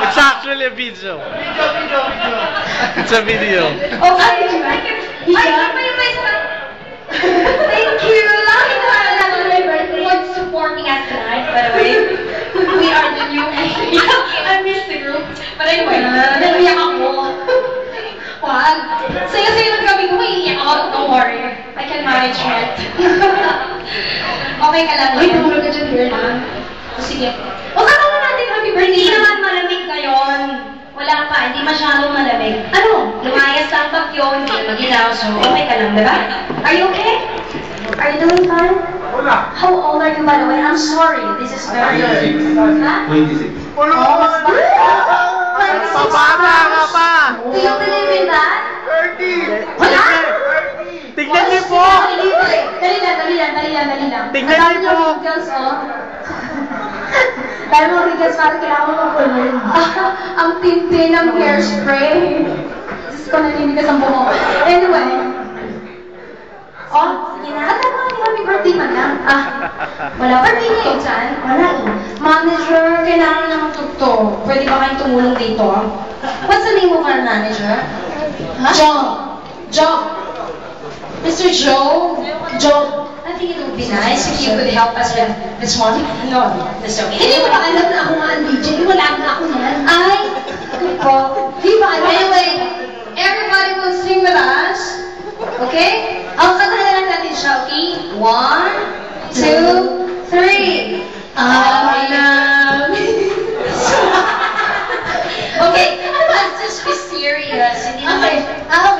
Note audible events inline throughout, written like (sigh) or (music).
It's actually a video. It's a video. Okay. Ay, ay, may may Thank you. Lagi ko alam for supporting us tonight, by the way. We are the new (laughs) I miss the group. But anyway, naiiyak ako. Wag. Saya-saya ng gabi ko, maiiyak ako. Don't worry. I can manage it. okay ka lang. Uy, tumulog ka dyan here na. O sige. O kaka na natin happy birthday. Hindi naman malamig ngayon. Wala pa, hindi masyadong malamig. Ano? Lumayas lang bagyo, hindi na magilaw, so okay ka lang, diba? Are you okay? Are you doing fine? Wala. How old are you, by the way? I'm sorry, this is very... Huh? 26. Oh, Pabata ka pa! Do you believe in that? 30. Wala? Tignan niyo po! Dali lang, dali lang, dali lang, dali lang. Tignan Ang dami niyo po. wrinkles, oh. Dahil wrinkles, parang kailangan mo makulong. (laughs) ang tindi ng hairspray. Diyos ko, naninigas ang buhok. Anyway. Oh, sige na. Ano ba? Happy birthday man lang. Ah, wala pa rin eh, dyan. Wala eh. Manager, kailangan na magtugtog. Pwede ba kayong tumulong dito? What's the name of our manager? Huh? Joe. Joe. Mr. Joe? Joe. Think it would be nice if you could help us with this one. No, that's okay. Hindi mo ba alam na ako nga ang DJ? Wala na ako yan. Ay, ko. Di ba? Anyway, everybody will sing with us. Okay? Ang kantahan lang natin siya, okay? One, two, three. I love (laughs) Okay, let's just be serious. Hindi naman... Ah, okay.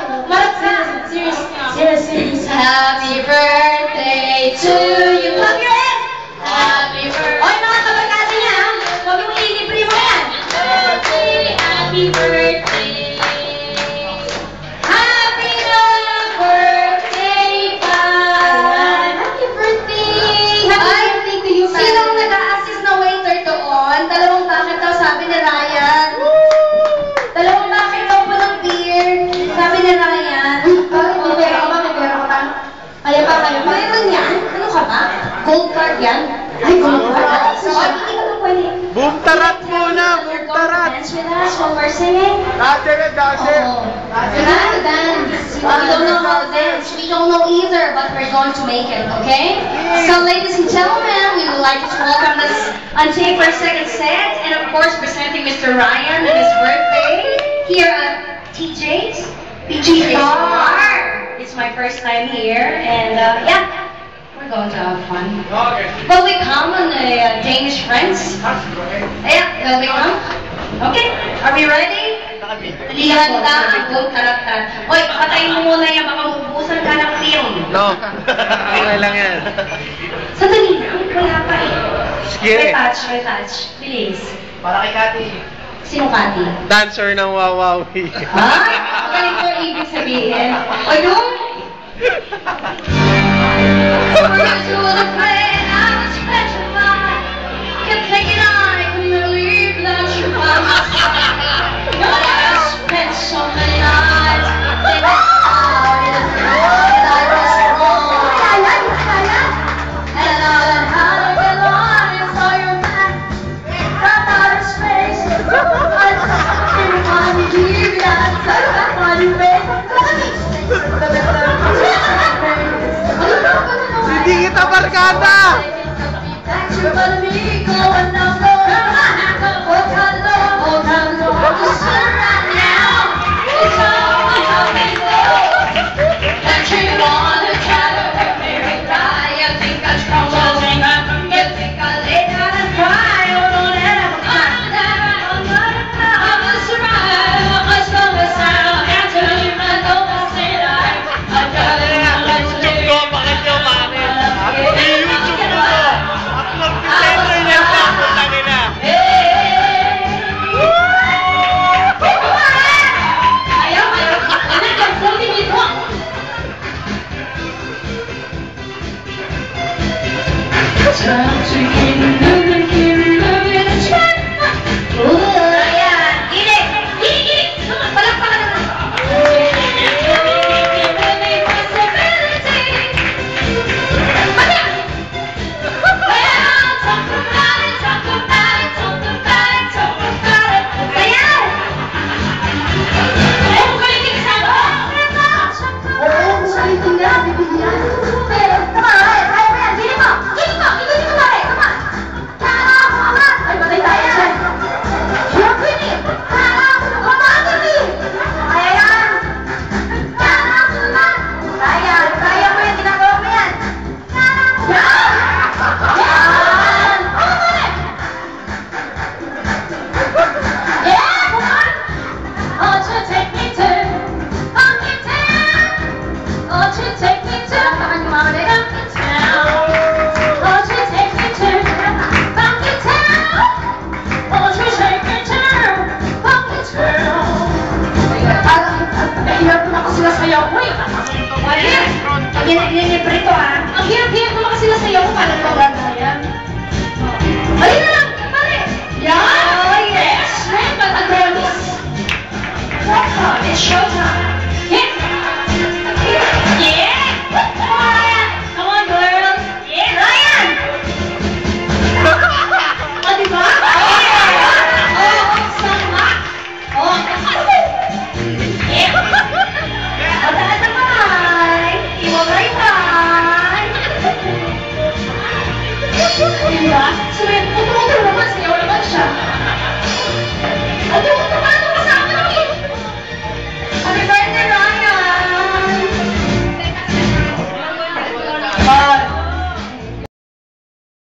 Ba? Gold card yan? Ay, gold card. So, hindi ka pwede? Boom muna! Boom tarat! Dance with us while we're? Dati dati. Oh. We dance. We don't know how to dance. We don't know either, but we're going to make it, okay? So, ladies and gentlemen, we would like to welcome this Untape for second set, and of course, presenting Mr. Ryan on his birthday here at TJ's. PG Bar. It's my first time here, and uh, yeah, we're going to have fun. Okay. Will we come on the uh, Danish friends? Yeah, will we come? Okay, are we ready? Handa ang buong tarap-tarap. Hoy, patayin mo muna yan, baka mabubusan ka ng film. No. (laughs) Okay lang yan. Sandali, wala pa eh. Sige. Retouch, retouch. Bilis. Para kay Kati. Sino Kati? Dancer ng Wawawi. Ha? Magaling ko ibig sabihin. O yun? (laughs) the place. Watching in do. Nilibre ko ah. Ang giyak-giyak naman kasi nasa iyo kung paano ko gagawin. Oh. Na lang! Pare! Yan! Yeah. Oh, yes! Right, but agronis! It shows